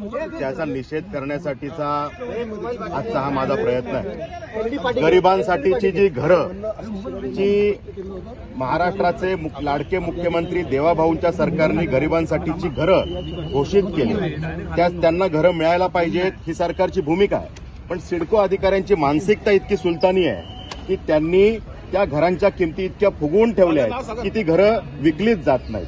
त्याचा निषेध करण्यासाठीचा आजचा हा माझा प्रयत्न आहे. गरिबांसाठीची जी घरं जी महाराष्ट्राचे मुख- लाडके मुख्यमंत्री देवाभाऊंच्या सरकारने गरिबांसाठीची घरं घोषित केली. त्या त्यांना घरं मिळायला पाहिजेत ही सरकारची भूमिका आहे. पण सिडको अधिकाऱ्यांची मानसिकता इतकी सुलतानी आहे की त्यांनी त्या घरांच्या किमती इतक्या फुगवून ठेवल्या आहेत की ती घरं विकलीच जात नाहीत.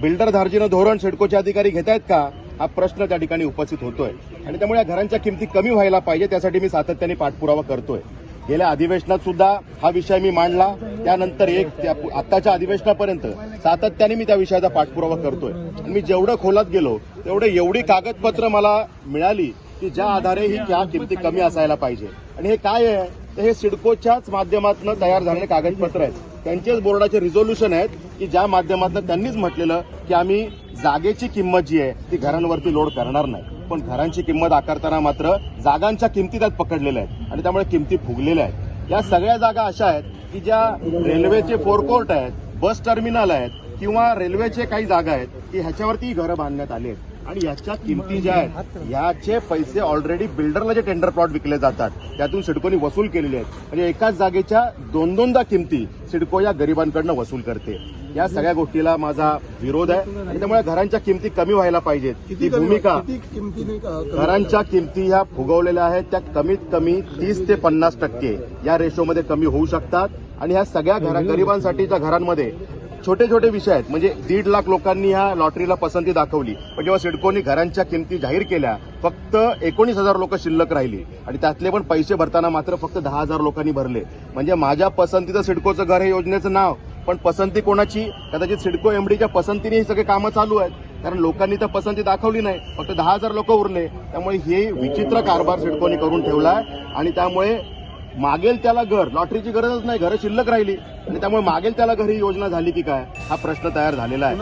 बिल्डर धार्जिनं धोरण सिडकोचे अधिकारी घेत आहेत का? हा प्रश्न त्या ठिकाणी उपस्थित होतोय. आणि त्यामुळे या घरांच्या किमती कमी व्हायला पाहिजे त्यासाठी मी सातत्याने पाठपुरावा करतोय. गेल्या अधिवेशनात सुद्धा हा विषय मी मांडला. त्यानंतर एक आत्ताच्या अधिवेशनापर्यंत सातत्याने मी त्या विषयाचा पाठपुरावा करतोय. आणि मी जेवढं खोलात गेलो तेवढे एवढी कागदपत्र मला मिळाली की ज्या आधारे ही त्या किमती कमी असायला पाहिजे. आणि हे काय आहे? तर हे सिडकोच्याच माध्यमातून तयार झालेले कागदपत्र आहेत. त्यांचेच बोर्डाचे रिझोल्युशन आहेत की ज्या माध्यमातून त्यांनीच म्हटलेलं की आम्ही जागेची किंमत जी आहे ती घरांवरती लोड करणार नाही. पण घरांची किंमत आकारताना मात्र जागांच्या किमती त्यात पकडलेल्या आहेत आणि त्यामुळे किमती फुगलेल्या आहेत. या सगळ्या जागा अशा आहेत की ज्या रेल्वेचे फोरकोर्ट आहेत बस टर्मिनल आहेत किंवा रेल्वेचे काही जागा आहेत की ह्याच्यावरती घरं बांधण्यात आली आहेत. आणि याच्या किमती ज्या आहेत याचे पैसे ऑलरेडी बिल्डरला जे टेंडर प्लॉट विकले जातात त्यातून सिडकोनी वसूल केलेले आहेत. म्हणजे एकाच जागेच्या दोन दोनदा किमती सिडको या गरिबांकडनं वसूल करते. या सगळ्या गोष्टीला माझा विरोध आहे. आणि त्यामुळे घरांच्या किमती कमी व्हायला पाहिजेत. ती भूमिका घरांच्या किमती ह्या फुगवलेल्या आहेत. त्या कमीत कमी तीस ते पन्नास टक्के या रेशोमध्ये कमी होऊ शकतात. आणि ह्या सगळ्या घरा गरिबांसाठीच्या घरांमध्ये छोटे छोटे विषय आहेत. म्हणजे दीड लाख लोकांनी ह्या लॉटरीला पसंती दाखवली. पण जेव्हा सिडकोनी घरांच्या किमती जाहीर केल्या फक्त एकोणीस हजार लोक शिल्लक राहिली. आणि त्यातले पण पैसे भरताना मात्र फक्त दहा हजार लोकांनी भरले. म्हणजे माझ्या पसंतीचं सिडकोचं घर हे योजनेचं नाव पण पसंती कोणाची? कदाचित सिडको एमडीच्या पसंतीने ही सगळे कामं चालू आहेत. कारण लोकांनी तर पसंती दाखवली नाही. फक्त दहा हजार लोक उरले. त्यामुळे हे विचित्र कारभार सिडकोनी करून ठेवलाय. आणि त्यामुळे मागेल त्याला घर. लॉटरीची गरजच नाही. घरं शिल्लक राहिली. आणि त्यामुळे मागेल त्याला घरी योजना झाली की काय? हा प्रश्न तयार झालेला आहे.